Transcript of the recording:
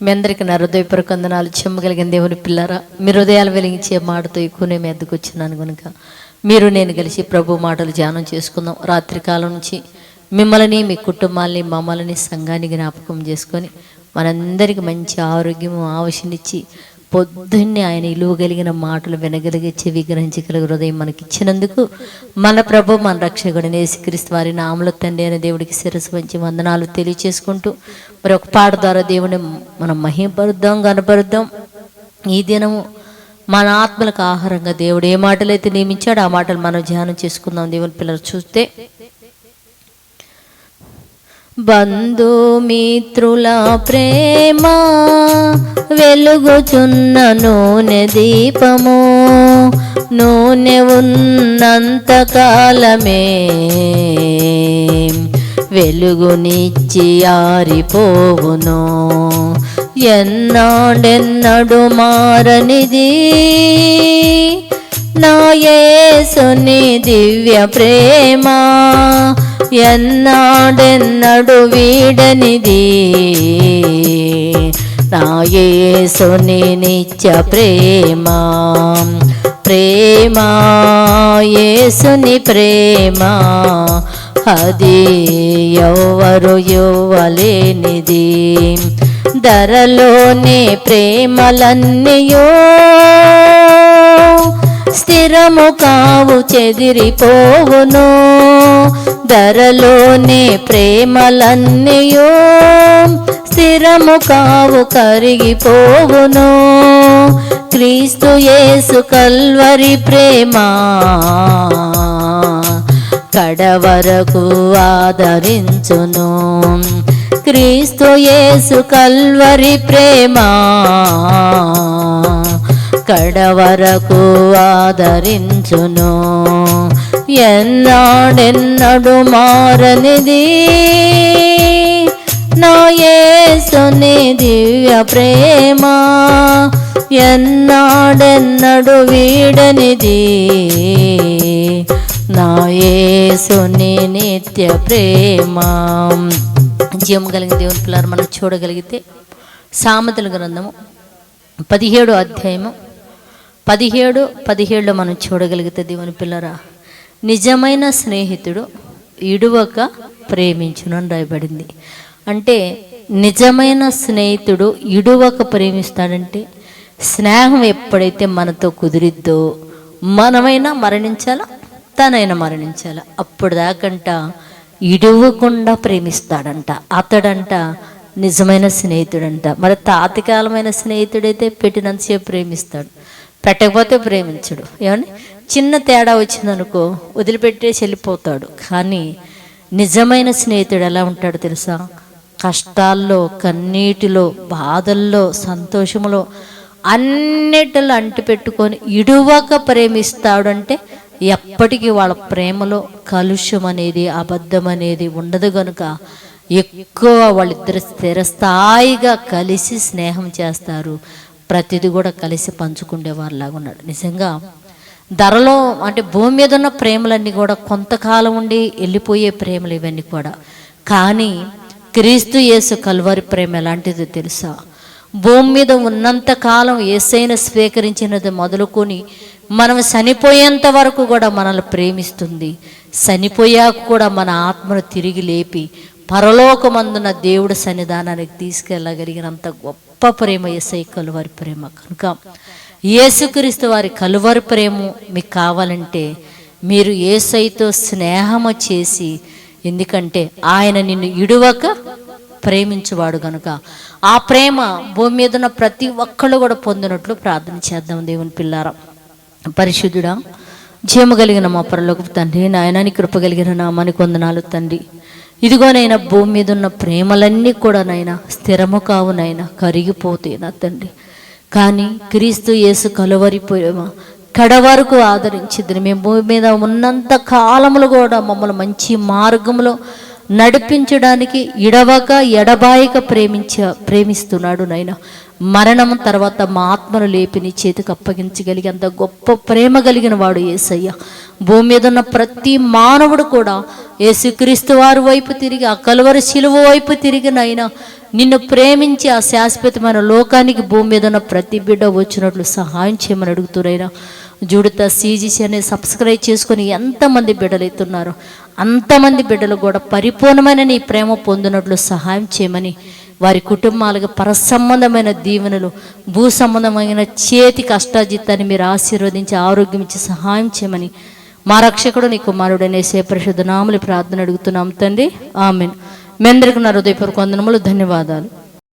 మీ అందరికి నా హృదయపూర్వక వందనాలు. చెమ్మగలిగిన దేవుని పిల్లరా మీ హృదయాలు వెలిగించే మాటతో ఎక్కువనే మీ అద్దకు వచ్చినాను కనుక మీరు నేను కలిసి ప్రభు మాటలు ధ్యానం చేసుకుందాం. రాత్రి కాలం నుంచి మిమ్మల్ని మీ కుటుంబాల్ని మమ్మల్ని సంఘాన్ని జ్ఞాపకం చేసుకొని మనందరికీ మంచి ఆరోగ్యము ఆవశనిచ్చి పొద్దున్నే ఆయన ఇలువగలిగిన మాటలు వినగలిగే చెవి గ్రహించగలిగే హృదయం మనకి ఇచ్చినందుకు మన ప్రభు మన రక్షకుడిని నేసుక్రీస్తు వారి నామల తండ్రి అనే దేవుడికి శిరస్సు వంచి వందనాలు తెలియచేసుకుంటూ మరి ఒక పాట ద్వారా దేవుని మనం మహింపరుద్దాం కనపరుద్దాం ఈ దినము మన ఆత్మలకు ఆహారంగా దేవుడు ఏ మాటలైతే నియమించాడో ఆ మాటలు మనం ధ్యానం చేసుకుందాం. దేవుని పిల్లలు చూస్తే బంధుమిత్రుల ప్రేమ వెలుగుచున్న నూనె దీపము. నూనె ఉన్నంతకాలమే వెలుగునిచ్చి ఆరిపోవును. ఎన్నాడెన్నడు మారనిది? నా యేసుని దివ్య ప్రేమ ఎన్నాడెన్నడు వీడనిది? నా నిత్య ప్రేమ. ప్రేమ యేసుని ప్రేమ. అది ఎవరు ఇవ్వలేనిది. ధరలోనే ప్రేమలన్నయో స్థిరము కావు చెదిరిపోవును. ధరలోనే ప్రేమలన్నయో. స్థిరము కావు కరిగిపోవును. క్రీస్తు యేసు కల్వరి ప్రేమ. కడవరకు ఆదరించును. క్రీస్తు యేసు కల్వరి ప్రేమ. కడవరకు ఆదరించును. ఎన్నాడెన్నడు మారనిది? నా యేసుని దివ్య ప్రేమ. ఎన్నాడెన్నడు వీడనిది? నా యేసుని నిత్య ప్రేమ. జీవం కలిగిన దేవుని పిల్లలు మనం చూడగలిగితే సామెతల గ్రంథము పదిహేడు అధ్యాయము పదిహేడు పదిహేడులో మనం చూడగలిగితే దేవుని పిల్లరా నిజమైన స్నేహితుడు ఇడువక ప్రేమించును అని రాయబడింది. అంటే నిజమైన స్నేహితుడు ఇడువక ప్రేమిస్తాడంటే స్నేహం ఎప్పుడైతే మనతో కుదిరిద్దో మనమైనా మరణించాలా? తనైనా మరణించాలా? అప్పుడు దాకంట ఇడువకుండా ప్రేమిస్తాడంట. అతడంట నిజమైన స్నేహితుడంట. మరి తాతకాలమైన స్నేహితుడైతే పెట్టినంతసేపు ప్రేమిస్తాడు. పెట్టకపోతే ప్రేమించడు. ఏమని? చిన్న తేడా వచ్చిందనుకో వదిలిపెట్టేసి వెళ్ళిపోతాడు. కానీ నిజమైన స్నేహితుడు ఎలా ఉంటాడో తెలుసా? కష్టాల్లో కన్నీటిలో బాధల్లో సంతోషంలో అన్నిటిలో అంటిపెట్టుకొని ఇడువక ప్రేమిస్తాడంటే ఎప్పటికీ వాళ్ళ ప్రేమలో కలుష్యం అనేది అబద్ధం అనేది ఉండదు గనుక ఎక్కువ వాళ్ళిద్దరు స్థిరస్థాయిగా కలిసి స్నేహం చేస్తారు. ప్రతిదీ కూడా కలిసి పంచుకునే ఉన్నాడు. నిజంగా ధరలో అంటే భూమి మీద ఉన్న ప్రేమలన్నీ కూడా కొంతకాలం ఉండి వెళ్ళిపోయే ప్రేమలు ఇవన్నీ కూడా. కానీ క్రీస్తు యేసు కల్వారి ప్రేమ ఎలాంటిదో తెలుసా? భూమి మీద ఉన్నంత కాలం ఏసైన స్వీకరించినది మొదలుకొని మనం చనిపోయేంత వరకు కూడా మనల్ని ప్రేమిస్తుంది. చనిపోయాక కూడా మన ఆత్మను తిరిగి లేపి పరలోకమందున దేవుడి సన్నిధానానికి తీసుకెళ్ళగలిగినంత గొప్ప ప్రేమ ఎస్ఐ కలువరి ప్రేమ. కనుక యేసుక్రీస్తు వారి కలువరి ప్రేమ మీకు కావాలంటే మీరు ఏసైతో స్నేహము చేసి ఎందుకంటే ఆయన నిన్ను ఇడువక ప్రేమించువాడు గనుక. ఆ ప్రేమ భూమి మీద ఉన్న ప్రతి ఒక్కళ్ళు కూడా పొందినట్లు ప్రార్థన చేద్దాం దేవుని పిల్లారా. పరిశుద్ధుడా జీమ కలిగిన మా పరలోకి తండ్రి నాయనాని కృప కలిగిన నామాని వందనాలు తండ్రి. ఇదిగోనైనా భూమి మీద ఉన్న ప్రేమలన్నీ కూడా నైనా స్థిరము కావు నైనా కరిగిపోతే నా తండ్రి. కానీ క్రీస్తు యేసు కలువరి ప్రేమ కడ వరకు ఆదరించింది మేము భూమి మీద ఉన్నంత కాలములు కూడా మమ్మల్ని మంచి మార్గంలో నడిపించడానికి ఇడవక ఎడబాయిక ప్రేమించ ప్రేమిస్తున్నాడు నాయన మరణం తర్వాత మా ఆత్మను లేపి నీ చేతికి అప్పగించగలిగే అంత గొప్ప ప్రేమ కలిగిన వాడు ఏసయ్య. భూమి మీద ఉన్న ప్రతి మానవుడు కూడా యేసుక్రీస్తు వారి వైపు తిరిగి ఆ కలువరి శిలువ వైపు తిరిగినైనా నిన్ను ప్రేమించి ఆ శాశ్వతమైన లోకానికి భూమి మీద ఉన్న ప్రతి బిడ్డ వచ్చినట్లు సహాయం చేయమని అడుగుతున్నాయినా జుడిత సీజీసీ అనే సబ్స్క్రైబ్ చేసుకొని ఎంతమంది బిడ్డలు అంతమంది బిడ్డలు కూడా పరిపూర్ణమైన నీ ప్రేమ పొందినట్లు సహాయం చేయమని వారి కుటుంబాలకు పరసంబంధమైన దీవెనలు భూ సంబంధమైన చేతి కష్టాజిత్తాన్ని మీరు ఆశీర్వదించి ఆరోగ్యం ఇచ్చి సహాయం చేయమని మా రక్షకుడు నీ కుమారుడనే పరిశుద్ధ నామలు ప్రార్థన అడుగుతున్నాం తండ్రి. ఆమెన్. మీ అందరికీ నా హృదయపూర్వక వందనములు ధన్యవాదాలు.